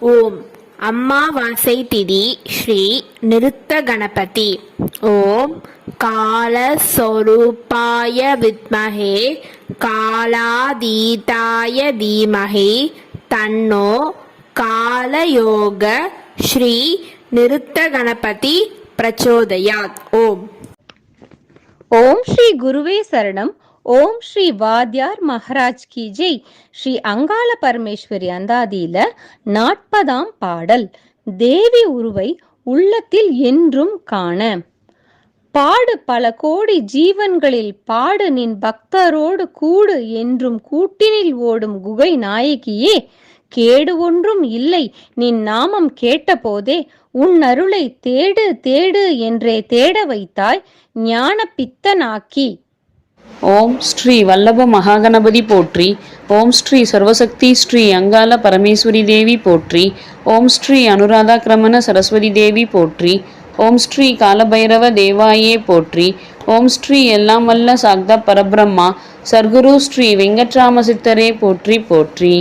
ஓம். அம்மாவாசை திதி ஸ்ரீ நிருத்த கணபதி. ஓம். காலஸ்வரூபாய வித்மகே காலாதீதாய தீமகே தன்னோ காலயோக ஸ்ரீ நிருத்த கணபதி பிரச்சோதயாத். ஓம். ஓம் ஸ்ரீ குருவே சரணம். ஓம் ஸ்ரீ வாத்யார் மகராஜ் கி ஜெய். ஸ்ரீ அங்காள பரமேஸ்வரி அந்தாதியில நாற்பதாம் பாடல். தேவி உருவை உள்ளத்தில் என்றும் காண. பாடு பல கோடி ஜீவன்களில் பாடு நின் பக்தரோடு கூடு என்றும் கூட்டினில் ஓடும் குகை நாயகியே. கேடு ஒன்றும் இல்லை நின் நாமம் கேட்டபோதே உன் அருளை தேடு தேடு என்றே தேட வைத்தாய் ஞான பித்தனாக்கி ஓம் ஸ்ரீ வல்லப மகாகணபதி போற்றி ஓம் ஸ்ரீ சர்வசக்தி ஸ்ரீ அங்காள பரமேஸ்வரி தேவி போற்றி ஓம் ஸ்ரீ அனுராதா கிரமண சரஸ்வதி தேவி போற்றி ஓம் ஸ்ரீ காலபைரவ தேவாயே போற்றி ஓம் ஸ்ரீ எல்லாம் வல்ல சாக்தா பரபிரம்மா சர்க்குரு ஸ்ரீ வெங்கட்ராம சித்தரே போற்றி போற்றி.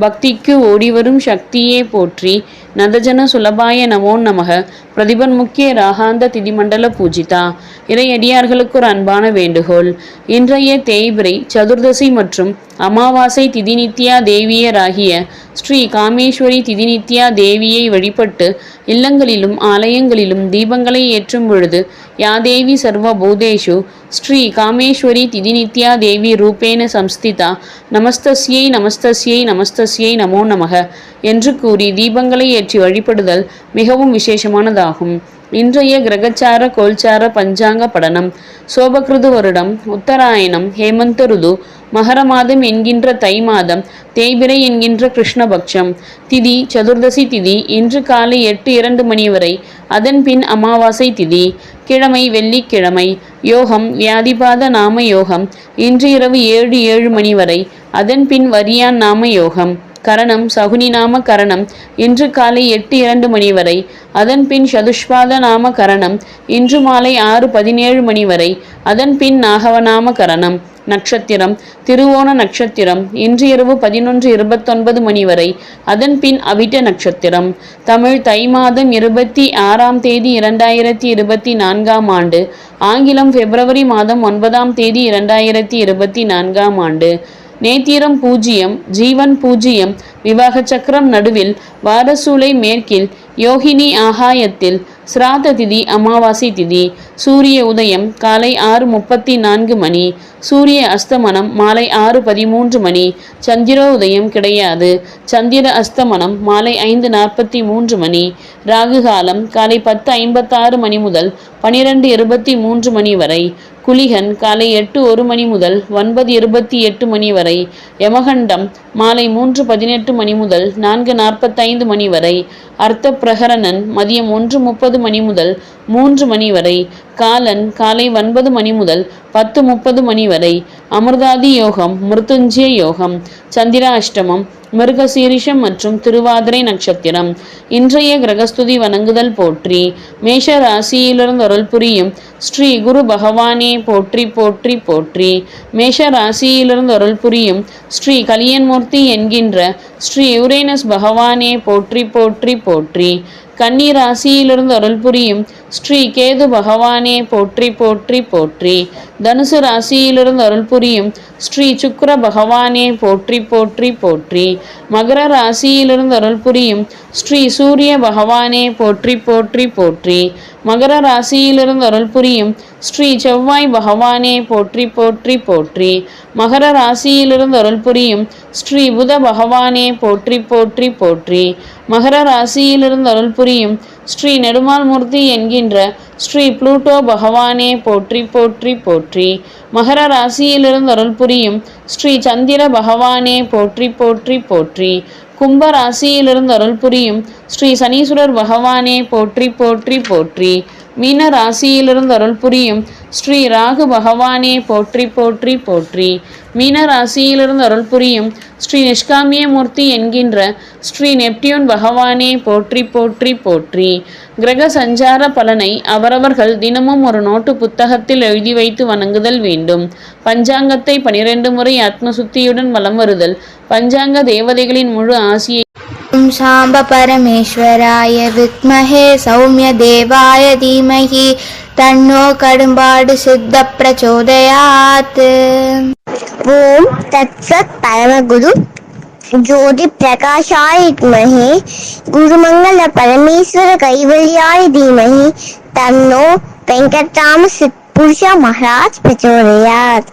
பக்திக்கு ஓடிவரும் சக்தியே போற்றி நதஜன சுலபாய நமோ நமக. பிரதிபன் முக்கிய ராகாந்த திதிமண்டல பூஜிதா. இறையடியார்களுக்கு ஒரு அன்பான வேண்டுகோள். இன்றைய தேய்பிரை சதுர்தசி மற்றும் அமாவாசை திதிநித்யா தேவியராகிய ஸ்ரீ காமேஸ்வரி திதிநித்யா தேவியை வழிபட்டு இல்லங்களிலும் ஆலயங்களிலும் தீபங்களை ஏற்றும் பொழுது யாதேவி சர்வ பூதேஷு ஸ்ரீ காமேஸ்வரி திதிநித்யா தேவி ரூபேன சம்ஸ்திதா. நமஸ்தஸ்யை நமஸ்தஸ்யை நமஸ்தஸ்யை நமோ நமக. என்று கூறி தீபங்களை ஏற்றி வழிபடுதல் மிகவும் விசேஷமானதாகும். இன்றைய கிரகச்சார கோல்சார பஞ்சாங்க படனம் சோபகிருது வருடம் உத்தராயணம் ஹேமந்த ருது மகர மாதம் என்கின்ற தை மாதம் தேய்பிரை என்கின்ற கிருஷ்ணபக்ஷம் திதி சதுர்தசி திதி இன்று காலை எட்டு இரண்டு மணி வரை அதன் பின் அமாவாசை திதி கிழமை வெள்ளிக்கிழமை யோகம் வியாதிபாத நாம யோகம் இன்று இரவு ஏழு ஏழு மணி வரை அதன் பின் வரியான் நாம யோகம் கரணம் சகுனி நாம கரணம். இன்று காலை எட்டு இரண்டு மணி வரை. அதன் பின் சதுஷ்பாத நாம கரணம். இன்று மாலை ஆறு பதினேழு மணி வரை. அதன் பின் நாகவநாம கரணம். நட்சத்திரம். திருவோண நட்சத்திரம். இன்று இரவு பதினொன்று இருபத்தொன்பது மணி வரை. அதன் பின் அவிட்ட நட்சத்திரம். தமிழ் தை மாதம் இருபத்தி ஆறாம் தேதி இரண்டாயிரத்தி இருபத்தி நான்காம் ஆண்டு. ஆங்கிலம் பிப்ரவரி மாதம் ஒன்பதாம் தேதி இரண்டாயிரத்தி இருபத்தி நான்காம் ஆண்டு. நேத்திரம் பூஜ்ஜியம் ஜீவன் பூஜ்ஜியம் விவாக சக்கரம் நடுவில் வாரசூலை மேற்கில் யோகினி ஆகாயத்தில் சிராத திதி அமாவாசை திதி சூரிய உதயம் காலை ஆறு முப்பத்தி நான்கு மணி சூரிய அஸ்தமனம் மாலை ஆறு பதிமூன்று மணி சந்திர உதயம் கிடையாது சந்திர அஸ்தமனம் மாலை ஐந்து நாற்பத்தி மூன்று மணி ராகு காலம் காலை பத்து ஐம்பத்தாறு மணி முதல் பனிரெண்டு இருபத்தி மூன்று மணி வரை குளிகன் காலை எட்டு ஒரு மணி முதல் ஒன்பது இருபத்தி எட்டு மணி வரை யமகண்டம் மாலை மூன்று பதினெட்டு மணி முதல் நான்கு நாற்பத்தைந்து மணி வரை அர்த்த பிரகரணன் மதியம் ஒன்று முப்பது மணி முதல் மூன்று மணி வரை காலன் காலை ஒன்பது மணி முதல் பத்து முப்பது மணி வரை அமிர்தாதி யோகம் மிருத்துஞ்சய யோகம் சந்திராஷ்டமம் மிருகசீரிஷம் மற்றும் திருவாதிரை நட்சத்திரம். இன்றைய கிரகஸ்துதி வணங்குதல் போற்றி மேஷ ராசியிலிருந்து அருள் புரியும் ஸ்ரீ குரு பகவானே போற்றி போற்றி போற்றி. மேஷ ராசியிலிருந்து அருள் புரியும் ஸ்ரீ கலியன்மூர்த்தி என்கின்ற ஸ்ரீ யுரேனஸ் பகவானே போற்றி போற்றி போற்றி. கன்னி ராசியிலிருந்து அருள் புரியும் ஸ்ரீ கேது பகவானே போற்றி போற்றி போற்றி. தனுசு ராசியிலிருந்து அருள் புரியும் ஸ்ரீ சுக்கர பகவானே போற்றி போற்றி போற்றி. மகர ராசியிலிருந்து அருள் புரியும் ஸ்ரீ சூரிய பகவானே போற்றி போற்றி போற்றி. மகர ராசியிலிருந்து அருள் புரியும் ஸ்ரீ செவ்வாய் பகவானே போற்றி போற்றி போற்றி. மகர ராசியிலிருந்து அருள் புரியும் ஸ்ரீ புத பகவானே போற்றி போற்றி போற்றி. மகர ராசியிலிருந்து அருள் புரியும் ஸ்ரீ நெடுமால்மூர்த்தி என்கின்ற ஸ்ரீ புளூட்டோ பகவானே போற்றி போற்றி போற்றி. மகர ராசியிலிருந்து அருள் புரியும் ஸ்ரீ சந்திர பகவானே போற்றி போற்றி போற்றி. கும்ப ராசியிலிருந்து அருள் புரியும் ஸ்ரீ சனீஸ்வரர் பகவானே போற்றி போற்றி போற்றி. மீன ராசியிலிருந்து அருள் புரியும் ஸ்ரீ ராகு பகவானே போற்றி போற்றி போற்றி. மீன ராசியிலிருந்து அருள் புரியும் ஸ்ரீ நிஷ்காமிய மூர்த்தி என்கின்ற ஸ்ரீ நெப்டியூன் பகவானே போற்றி போற்றி போற்றி. கிரக சஞ்சார பலனை அவரவர்கள் தினமும் ஒரு நோட்டு புத்தகத்தில் எழுதி வைத்து வணங்குதல் வேண்டும். பஞ்சாங்கத்தை பனிரெண்டு முறை ஆத்ம சுத்தியுடன் வலம் வருதல். பஞ்சாங்க தேவதைகளின் முழு ஆசியை ॐ साम्बपरमेश्वराय विद्महे सौम्यदेवाय धीमहि तन्नो कडुम्बाडु सिद्धप्रचोदयात्। ॐ तत्सत् परमगुरु ஜோதி பிரகாஷாய வித்மகே குருமங்கள பரமேஸ்வர கைவல்யாய தீமகி தன்னோ வெங்கட்ராம புருஷா மகாராஜ் பிரச்சோதயாத்